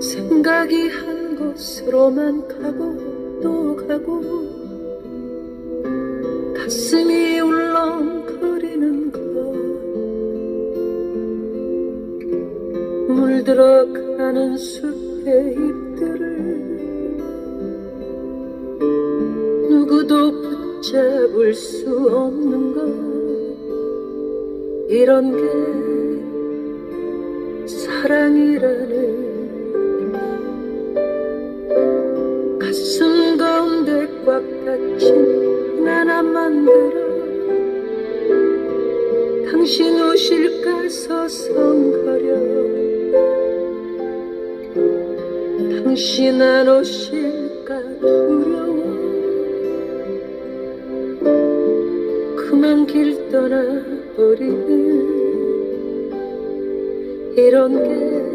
생각이 한 곳으로만 가고 또 가고 가슴이 울렁거리는 것. 물들어가는 숲의 잎들을 누구도 붙잡을 수 없는 것. 이런 게 사랑이라는 닫힌 나나 만들어. 당신 오실까 서성거려. 당신 안 오실까 두려워. 그만 길 떠나버리는 이런 게